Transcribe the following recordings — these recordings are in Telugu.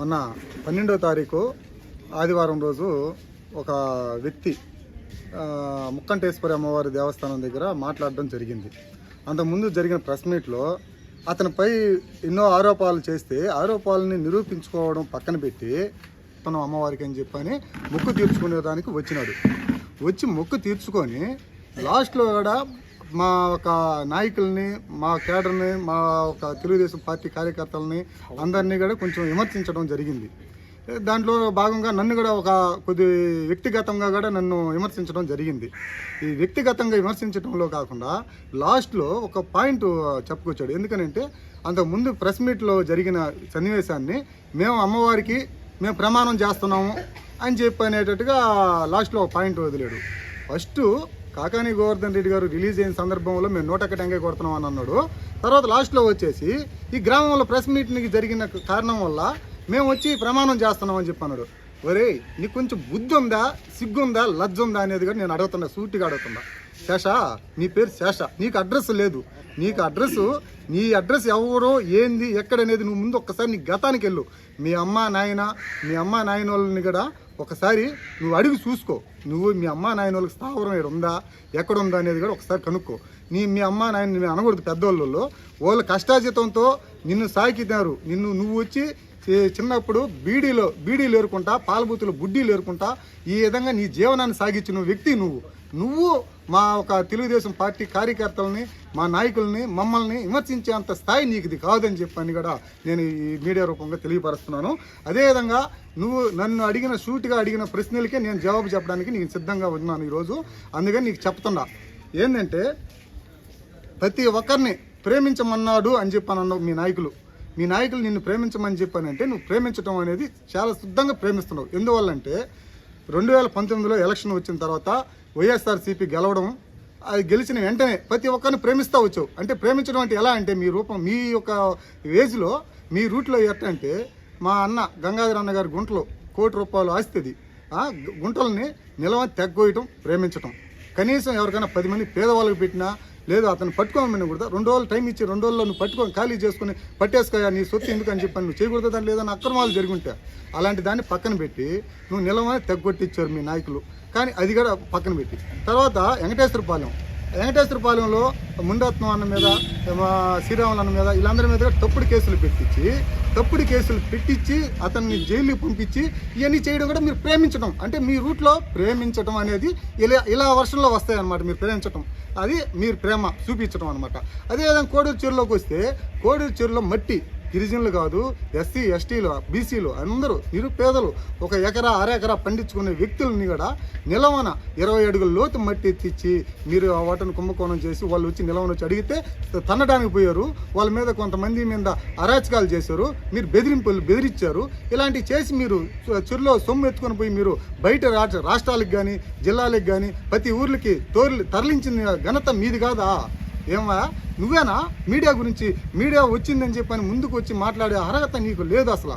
మొన్న పన్నెండో తారీఖు ఆదివారం రోజు ఒక వ్యక్తి ముక్కంటేశ్వరి అమ్మవారి దేవస్థానం దగ్గర మాట్లాడడం జరిగింది. అంతకుముందు జరిగిన ప్రెస్ మీట్లో అతనిపై ఎన్నో ఆరోపణలు చేస్తే ఆరోపణల్ని నిరూపించుకోవడం పక్కన పెట్టి తను అమ్మవారికి అని చెప్పని మొక్కు తీర్చుకునేదానికి వచ్చినాడు. వచ్చి మొక్కు తీర్చుకొని లాస్ట్లో కూడా మా ఒక నాయకుల్ని మా కేడర్ని మా ఒక తెలుగుదేశం పార్టీ కార్యకర్తలని అందరినీ కూడా కొంచెం విమర్శించడం జరిగింది. దాంట్లో భాగంగా నన్ను కూడా ఒక కొద్ది వ్యక్తిగతంగా కూడా నన్ను విమర్శించడం జరిగింది. ఈ వ్యక్తిగతంగా విమర్శించడంలో కాకుండా లాస్ట్లో ఒక పాయింట్ చెప్పుకొచ్చాడు. ఎందుకనంటే అంతకుముందు ప్రెస్ మీట్లో జరిగిన సన్నివేశాన్ని మేము అమ్మవారికి మేము ప్రమాణం చేస్తున్నాము అని చెప్పి అనేటట్టుగా లాస్ట్లో ఒక పాయింట్ వదిలేడు. ఫస్ట్ కాకాని గోవర్ధన్ రెడ్డి గారు రిలీజ్ అయిన సందర్భంలో మేము నూట టెంకాయ కొడుతున్నాం అని అన్నాడు. తర్వాత లాస్ట్లో వచ్చేసి ఈ గ్రామంలో ప్రెస్ మీటింగ్కి జరిగిన కారణం వల్ల మేము వచ్చి ప్రమాణం చేస్తున్నాం అని చెప్పి అన్నాడు. ఒరే నీకు కొంచెం బుద్ధి ఉందా సిగ్గుందా లజ్జ ఉందా అనేది కూడా నేను అడుగుతున్నా సూటిగా అడుగుతున్నా. శేష నీ పేరు శేష నీకు అడ్రస్ లేదు. నీకు అడ్రస్ నీ అడ్రస్ ఎవరో ఏంది ఎక్కడనేది నువ్వు ముందు ఒక్కసారి నీ గతానికి వెళ్ళు. మీ అమ్మ నాయన మీ అమ్మ నాయన వాళ్ళని కూడా ఒకసారి నువ్వు అడిగి చూసుకో. నువ్వు మీ అమ్మ నాయన వాళ్ళకి స్థావరం ఇక్కడ ఉందా? ఎక్కడ ఉందా అనేది కూడా ఒకసారి కనుక్కో. నీ మీ అమ్మ నాయన నేను అనకూడదు పెద్దోళ్ళలో వాళ్ళ కష్టాజితంతో నిన్ను సాకితారు నిన్ను నువ్వు వచ్చి చిన్నప్పుడు బీడీలో బీడీలు ఏరుకుంటా పాలబూతులు బుడ్డీలు ఏరుకుంటా ఈ విధంగా నీ జీవనాన్ని సాగించిన వ్యక్తి నువ్వు. నువ్వు మా ఒక తెలుగుదేశం పార్టీ కార్యకర్తలని మా నాయకుల్ని మమ్మల్ని విమర్శించేంత స్థాయి నీకు ఇది కాదని చెప్పని కూడా నేను ఈ మీడియా రూపంగా తెలియపరుస్తున్నాను. అదేవిధంగా నువ్వు నన్ను అడిగిన షూట్గా అడిగిన ప్రశ్నలకే నేను జవాబు చెప్పడానికి నేను సిద్ధంగా ఉన్నాను ఈరోజు. అందుకని నీకు చెప్తున్నా. ఏంటంటే ప్రతి ఒక్కరిని ప్రేమించమన్నాడు అని చెప్పాను మీ నాయకులు. మీ నాయకులు నిన్ను ప్రేమించమని చెప్పానంటే నువ్వు ప్రేమించడం అనేది చాలా శుద్ధంగా ప్రేమిస్తున్నావు. ఎందువల్లంటే రెండు వేల పంతొమ్మిదిలో ఎలక్షన్ వచ్చిన తర్వాత వైఎస్ఆర్సీపీ గెలవడం అది గెలిచిన వెంటనే ప్రతి ఒక్కరిని ప్రేమిస్తూ వచ్చావు. అంటే ప్రేమించడం అంటే ఎలా అంటే మీ రూపం మీ యొక్క ఏజ్లో మీ రూట్లో ఎట్లా అంటే మా అన్న గంగాధర అన్న గారి గుంటలో కోటి రూపాయలు ఆస్తిది. గుంటలని గుంటల్ని నిలవ తెగ్గోయటం ప్రేమించటం. కనీసం ఎవరికైనా పది మంది పేదవాళ్ళకి పెట్టినా లేదు అతను పట్టుకోమని కూడా రెండు రోజులు టైం ఇచ్చి రెండు రోజుల్లో నువ్వు పట్టుకొని ఖాళీ చేసుకుని పట్టేసుకోయా నీ సొత్తు ఎందుకు అని చెప్పని నువ్వు చేయకూడదు దాని లేదని అక్రమాలు జరిగి అలాంటి దాన్ని పక్కన పెట్టి నువ్వు నిలవని తెగ్గొట్టించారు మీ నాయకులు. కానీ అది కూడా పక్కన పెట్టి. తర్వాత వెంకటేశ్వరపాలెం వెంకటేశ్వరపాలెంలో ముండత్నం అన్న మీద శ్రీరాములు అన్న మీద వీళ్ళందరి మీద కూడా తప్పుడు కేసులు పెట్టించి తప్పుడు కేసులు పెట్టించి అతన్ని జైలుకి పంపించి ఇవన్నీ చేయడం కూడా మీరు ప్రేమించడం అంటే మీ రూట్లో ప్రేమించడం అనేది ఇలా ఇలా వర్షంలో వస్తాయన్నమాట మీరు ప్రేమించడం అది మీరు ప్రేమ చూపించడం అనమాట అదేవిధంగా కోడూరు చెరువులోకి వస్తే కోడూరు చెరువులో మట్టి గిరిజనులు కాదు ఎస్సీ ఎస్టీలు బీసీలు అందరూ నిరుపేదలు ఒక ఎకరా అర ఎకరా పండించుకునే వ్యక్తులని కూడా నిలవన ఇరవై అడుగుల లోతు మట్టి ఎత్తిచ్చి మీరు ఆ వాటను కుంభకోణం చేసి వాళ్ళు వచ్చి నిలవన వచ్చి అడిగితే తన్నడానికి పోయారు. వాళ్ళ మీద కొంతమంది మీద అరాచకాలు చేశారు. మీరు బెదిరింపులు బెదిరించారు. ఇలాంటివి చేసి మీరు చెరులో సొమ్ము ఎత్తుకొని పోయి మీరు బయట రాష్ట్రాలకు కానీ జిల్లాలకు కానీ ప్రతి ఊర్లకి తోలి తరలించిన ఘనత మీది కాదా? ఏమా నువ్వేనా? మీడియా గురించి మీడియా వచ్చిందని చెప్పని ముందుకు వచ్చి మాట్లాడే అర్హత నీకు లేదు అసలు.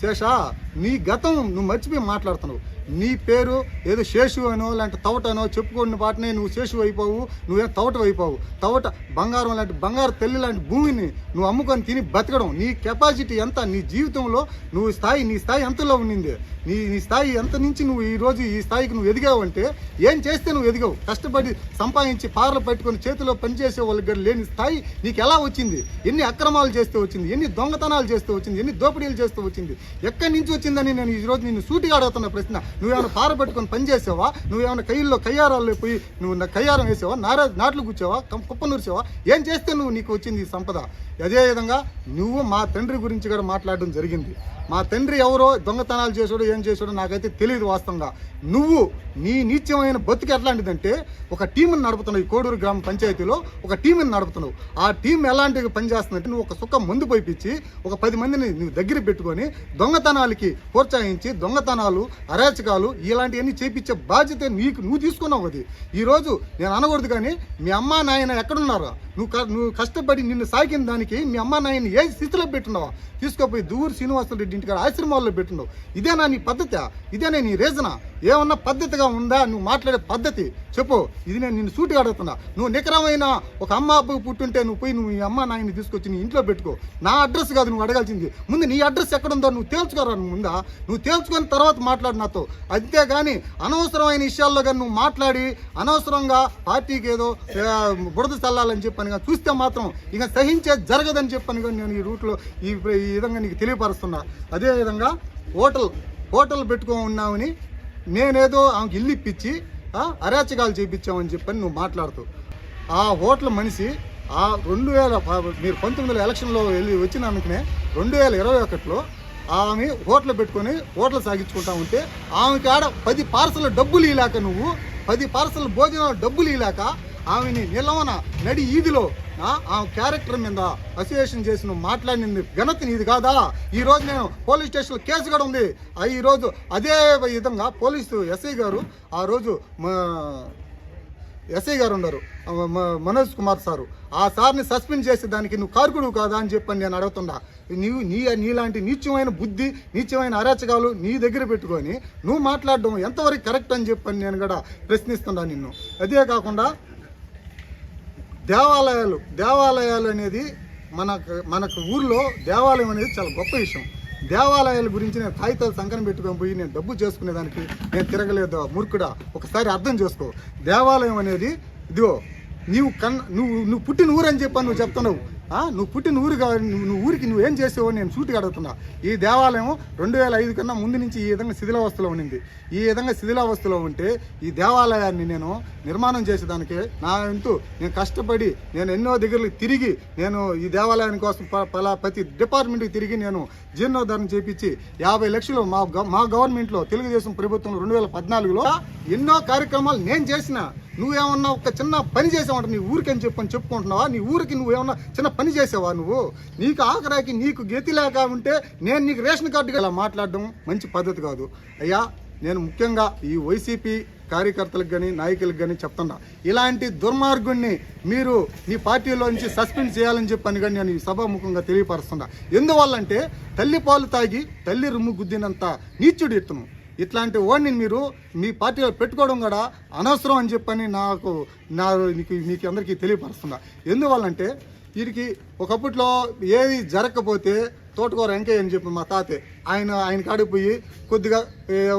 శేషా నీ గతం నువ్వు మర్చిపోయి మాట్లాడుతున్నావు. నీ పేరు ఏదో శేషు అనో లాంటి తవట అనో చెప్పుకున్న పాటనే నువ్వు శేషు అయిపోవు నువ్వేం తవట అయిపోవు. తవట బంగారం లాంటి బంగారు తల్లి లాంటి భూమిని నువ్వు అమ్ముకొని తిని బతకడం. నీ కెపాసిటీ ఎంత? నీ జీవితంలో నువ్వు స్థాయి నీ స్థాయి ఎంతలో ఉండింది నీ నీ స్థాయి ఎంత నుంచి నువ్వు ఈ రోజు ఈ స్థాయికి నువ్వు ఎదిగావు అంటే ఏం చేస్తే నువ్వు ఎదిగావు? కష్టపడి సంపాదించి పారలు పట్టుకొని చేతిలో పనిచేసే వాళ్ళకి లేని స్థాయి నీకు ఎలా వచ్చింది? ఎన్ని అక్రమాలు చేస్తే వచ్చింది? ఎన్ని దొంగతనాలు చేస్తే వచ్చింది? ఎన్ని దోపిడీలు చేస్తే వచ్చింది? ఎక్కడి నుంచి వచ్చిందని నేను ఈ రోజు నిన్ను సూటిగా అడుగుతున్న ప్రశ్న. నువ్వేమైనా పార పెట్టుకొని పని చేసావా? నువ్వేమైనా కయ్యిల్లో కయ్యారాల్లో పోయి నువ్వు నా కయ్యారం వేసావా? నారా నాట్లు కూర్చావా? కం- కుప్ప నూర్చావా ఏం చేస్తే నువ్వు నీకు వచ్చింది ఈ సంపద? అదేవిధంగా నువ్వు మా తండ్రి గురించి కూడా మాట్లాడడం జరిగింది. మా తండ్రి ఎవరో దొంగతనాలు చేసాడో ఏం చేసాడో నాకైతే తెలియదు వాస్తవంగా. నువ్వు నీ నీచమైన బతుకు ఎట్లాంటిదంటే ఒక టీంని నడుపుతున్నావు ఈ కోడూరు గ్రామ పంచాయతీలో ఒక టీంని నడుపుతున్నావు. ఆ టీం ఎలాంటి పని చేస్తుందంటే నువ్వు ఒక సుఖం ముందు పోయిపించి ఒక పది మందిని నువ్వు దగ్గర పెట్టుకొని దొంగతనాలకి ప్రోత్సహించి దొంగతనాలు అరాచకాలు ఇలాంటివన్నీ చేపించే బాధ్యత నీకు నువ్వు తీసుకున్నావు అది. ఈరోజు నేను అనకూడదు కానీ మీ అమ్మ నాయన ఎక్కడున్నారు? నువ్వు క- నువ్వు కష్టపడి నిన్ను సాగిన దానికి మీ అమ్మ నాయన ఏ స్థితిలో పెట్టినావా తీసుకోపోయి దూరు శ్రీనివాసరెడ్డి ఇంటికాడ ఆశ్రమాల్లో పెట్టున్నావు. ఇదేనా నీ పద్ధతి? ఇదేనా నీ రీజనా? ఏమన్నా పద్ధతిగా ఉందా? నువ్వు మాట్లాడే పద్ధతి. చెప్పు. ఇది నేను నిన్ను సూటిగా అడుగుతున్నా. నువ్వు నికరమైన ఒక అమ్మ అబ్బకు పుట్టుంటే నువ్వు పోయి నువ్వు ఈ అమ్మ నాయన్ని తీసుకొచ్చి నీ ఇంట్లో పెట్టుకో. నా అడ్రస్ కాదు నువ్వు అడగాల్సింది. ముందు నీ అడ్రస్ ఎక్కడ ఉందో నువ్వు తేల్చుకోరా నువ్వు ముందా? నువ్వు తేల్చుకొని తర్వాత మాట్లాడు నాతో. అంతేగాని అనవసరమైన విషయాల్లో కానీ నువ్వు మాట్లాడి అనవసరంగా పార్టీకి ఏదో బుడద బురద చల్లాలని చెప్పని కానీ చూస్తే మాత్రం ఇక సహించే జరగదని చెప్పని కానీ నేను ఈ రూట్లో ఈ ఈ విధంగా నీకు తెలియపరుస్తున్నా. అదేవిధంగా హోటల్ హోటల్ పెట్టుకో ఉన్నామని నేనేదో ఆమెకి ఇల్లు ఇప్పించి అరాచకాలు చేయించామని చెప్పని నువ్వు మాట్లాడుతూ. ఆ ఓట్ల మనిషి ఆ రెండు వేల మీరు పంతొమ్మిది ఎలక్షన్లో వెళ్ళి వచ్చిన వచ్చినాకనే రెండు వేల ఇరవై ఒకటిలో ఆమె ఓట్లు పెట్టుకొని ఓట్లు సాగించుకుంటా ఉంటే ఆమెకి ఆడ పది పార్సల్ డబ్బులు ఇలాక నువ్వు పది పార్సల్ భోజనం డబ్బులు ఇలాక ఆమెని నిలవన నడి ఈదిలో. ఆమె క్యారెక్టర్ మీద అసోసియేషన్ చేసి నువ్వు మాట్లాడింది ఘనత నీది కాదా? ఈ రోజు నేను పోలీస్ స్టేషన్లో కేసు కూడా ఉంది. ఆ ఈ రోజు అదే విధంగా పోలీసు ఎస్ఐ గారు ఆ రోజు మా ఎస్ఐ గారు ఉన్నారు. మనోజ్ కుమార్ సారు. ఆ సార్ని సస్పెండ్ చేసే దానికి నువ్వు కారుకుడు కాదా అని చెప్పని నేను అడుగుతున్నా. నీవు నీ నీలాంటి నీచమైన బుద్ధి నీచమైన అరాచకాలు నీ దగ్గర పెట్టుకొని నువ్వు మాట్లాడడం ఎంతవరకు కరెక్ట్ అని చెప్పని నేను కూడా ప్రశ్నిస్తున్నా నిన్ను. అదే కాకుండా దేవాలయాలు దేవాలయాలు అనేది మనకు మనకు ఊర్లో దేవాలయం అనేది చాలా గొప్ప విషయం. దేవాలయాల గురించి నేను కాగితాలు సంకరం పెట్టుకొని పోయి నేను డబ్బు చేసుకునేదానికి నేను తిరగలేదు మూర్ఖుడా. ఒకసారి అర్థం చేసుకో. దేవాలయం అనేది ఇదిగో నీవు కన్ నువ్వు నువ్వు పుట్టిన ఊరని చెప్పాను నువ్వు చెప్తున్నావు. నువ్వు పుట్టిన ఊరు నువ్వు ఊరికి నువ్వు ఏం చేసావో నేను సూటిగా అడుగుతున్నా. ఈ దేవాలయం రెండు వేల ఐదు కన్నా ముందు నుంచి ఈ విధంగా శిథిలావస్థలో ఉండింది. ఈ విధంగా శిథిలావస్థలో ఉంటే ఈ దేవాలయాన్ని నేను నిర్మాణం చేసేదానికి నా ఇంటూ నేను కష్టపడి నేను ఎన్నో దగ్గరకి తిరిగి నేను ఈ దేవాలయాని కోసం ప- పలా ప్రతి డిపార్ట్మెంట్కి తిరిగి నేను జీర్ణోద్ధరణ చేపించి యాభై లక్షలు మా మా గవర్నమెంట్లో తెలుగుదేశం ప్రభుత్వం రెండు వేల పద్నాలుగులో ఎన్నో కార్యక్రమాలు నేను చేసిన. నువ్వేమన్నా ఒక చిన్న పని చేసావంట నీ ఊరికి అని చెప్పని చెప్పుకుంటున్నావా? నీ ఊరికి నువ్వేమన్నా చిన్న పని చేసావా నువ్వు? నీకు ఆఖరాకి నీకు గతి లేక ఉంటే నేను నీకు రేషన్ కార్డు ఇలా మాట్లాడడం మంచి పద్ధతి కాదు. అయ్యా నేను ముఖ్యంగా ఈ వైసీపీ కార్యకర్తలకు కానీ నాయకులకు కానీ చెప్తున్నా. ఇలాంటి దుర్మార్గుణ్ణి మీరు మీ పార్టీలో నుంచి సస్పెండ్ చేయాలని చెప్పని కానీ నేను ఈ సభాముఖంగా తెలియపరుస్తున్నా. ఎందువల్లంటే తల్లి పాలు తాగి తల్లి రుమ్ము గుద్దినంత నీచుడు ఎత్తును. ఇట్లాంటి వాడిని మీరు మీ పార్టీలో పెట్టుకోవడం కూడా అనవసరం అని చెప్పని నాకు నా మీకు మీకు అందరికీ తెలియపరుస్తున్నా. ఎందువల్లంటే వీరికి ఒకప్పట్లో ఏది జరగకపోతే తోటకూర వెంకయ్య అని చెప్పి మా తాతే ఆయన ఆయన కాడికి పోయి కొద్దిగా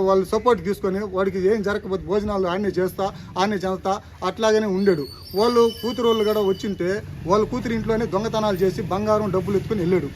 వాళ్ళు సపోర్ట్ తీసుకొని వాడికి ఏం జరగకపోతే భోజనాలు ఆయనే చేస్తా ఆయనే చేస్తా అట్లాగనే ఉండాడు. వాళ్ళు కూతురు వాళ్ళు కూడా వచ్చింటే వాళ్ళు కూతురు ఇంట్లోనే దొంగతనాలు చేసి బంగారం డబ్బులు ఎత్తుకొని వెళ్ళాడు.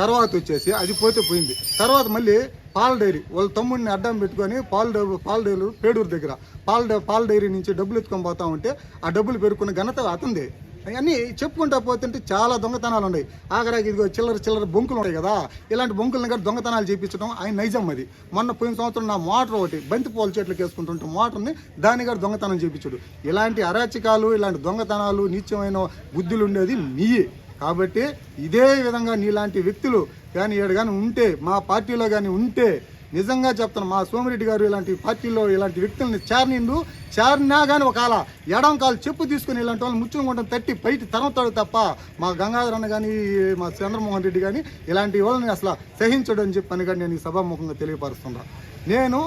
తర్వాత వచ్చేసి అది పోతే పోయింది. తర్వాత మళ్ళీ పాల డైరీ. వాళ్ళ తమ్ముడిని అడ్డం పెట్టుకొని పాల పాల డైరీ పేడూరు దగ్గర. పాల పాల డైరీ నుంచి డబ్బులు ఎత్తుకొని పోతా ఉంటే ఆ డబ్బులు పెరుకున్న ఘనత అతందే అవన్నీ చెప్పుకుంటా పోతుంటే చాలా దొంగతనాలు ఉన్నాయి. ఆఖరాకి ఇదిగో చిల్లర చిల్లర బొంకులు ఉన్నాయి కదా ఇలాంటి బొంకులను కూడా దొంగతనాలు చేయించడం ఆయన నైజం అది. మొన్న పోయిన సంవత్సరం నా మోటార్ ఒకటి బంతి పూల చెట్లకు వేసుకుంటుంటే మోటార్ని దాన్ని కూడా దొంగతనం చేయించాడు ఇలాంటి అరాచకాలు ఇలాంటి దొంగతనాలు నీచమైన బుద్ధులు ఉండేది నీయే. కాబట్టి ఇదే విధంగా నీలాంటి వ్యక్తులు కానీ ఏడు కానీ ఉంటే మా పార్టీలో కానీ ఉంటే నిజంగా చెప్తాను మా సోమిరెడ్డి గారు ఇలాంటి పార్టీలో ఇలాంటి వ్యక్తుల్ని చేరనిండు చేరినా కానీ ఒకవేళ ఎడం కాలు చెప్పు తీసుకుని ఇలాంటి వాళ్ళు ముచ్చుకుంటాం తట్టి బయట తరంతాడు తప్ప మా గంగాధర్ అన్న కానీ మా చంద్రమోహన్ రెడ్డి కానీ ఇలాంటి వాళ్ళని అసలు సహించడం అని చెప్పని కానీ నేను ఈ సభాముఖంగా తెలియపరుస్తున్నా. నేను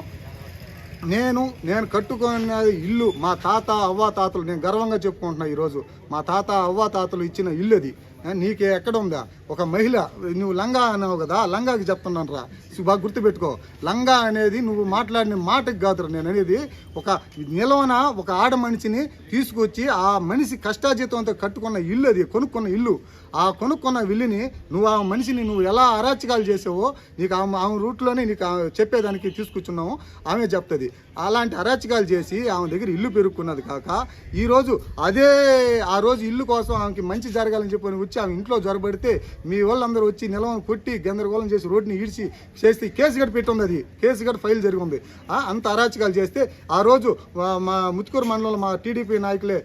నేను నేను కట్టుకున్న ఇల్లు మా తాత అవ్వ తాతలు నేను గర్వంగా చెప్పుకుంటున్నా ఈరోజు. మా తాత అవ్వ తాతలు ఇచ్చిన ఇల్లు అది. నీకే ఎక్కడ ఉందా? ఒక మహిళ నువ్వు లంగా అన్నావు కదా లంగాకి చెప్తున్నాను రా. బాగా గుర్తుపెట్టుకో. లంగా అనేది నువ్వు మాట్లాడిన మాటకి కాదురా నేను అనేది ఒక నిలవన ఒక ఆడ మనిషిని తీసుకొచ్చి ఆ మనిషి కష్టాజీతంతో కట్టుకున్న ఇల్లు అది కొనుక్కున్న ఇల్లు. ఆ కొనుక్కున్న ఇల్లుని నువ్వు ఆ మనిషిని నువ్వు ఎలా అరాచకాలు చేసావో నీకు ఆమె ఆమె రూట్లోనే నీకు ఆ చెప్పేదానికి తీసుకొచ్చున్నాము. ఆమె చెప్తుంది. అలాంటి అరాచకాలు చేసి ఆమె దగ్గర ఇల్లు పెరుక్కున్నది కాక ఈరోజు అదే ఆ రోజు ఇల్లు కోసం ఆమెకి మంచి జరగాలని చెప్పని వచ్చి ఆమె ఇంట్లో జ్వరబడితే మీ వాళ్ళందరూ వచ్చి నిలవను కొట్టి గందరగోళం చేసి రోడ్ని ఈడ్చి చేస్తే కేసు గడి పెట్టుంది అది. కేసు గడి ఫైల్ జరిగింది. ఆ, అంత అరాచకాలు చేస్తే ఆ రోజు మా- ముత్తుకూరు మండలంలో మా టీడీపీ నాయకులే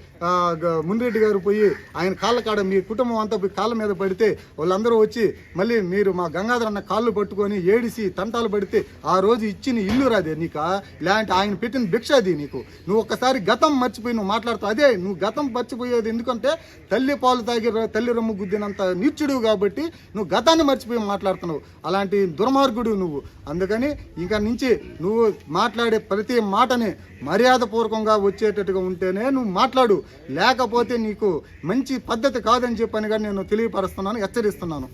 మున్రెడ్డి గ- గారు పోయి ఆయన కాళ్ళ కాడ మీ కుటుంబం అంతా పోయి కాళ్ళ మీద పడితే వాళ్ళందరూ వచ్చి మళ్ళీ మీరు మా గంగాధర్ అన్న కాళ్ళు పట్టుకొని ఏడిసి తంటాలు పడితే ఆ రోజు ఇచ్చిన ఇల్లు రాదే నీకు? లేదంటే ఆయన పెట్టిన భిక్ష అది నీకు. నువ్వు ఒక్కసారి గతం మర్చిపోయి నువ్వు మాట్లాడుతావు అదే నువ్వు గతం మర్చిపోయేది ఎందుకంటే తల్లి పాలు తాగి తల్లి రొమ్ము గుద్దినంత నీచుడు కాబట్టి నువ్వు గతాన్ని మర్చిపోయి మాట్లాడుతున్నావు. అలాంటి దుర్మార్గుడు నువ్వు. అందుకని ఇంకా నుంచి నువ్వు మాట్లాడే ప్రతి మాటని మర్యాదపూర్వకంగా వచ్చేటట్టుగా ఉంటేనే నువ్వు మాట్లాడు. లేకపోతే నీకు మంచి పద్ధతి కాదని చెప్పని కానీ నేను తెలియపరుస్తున్నాను హెచ్చరిస్తున్నాను.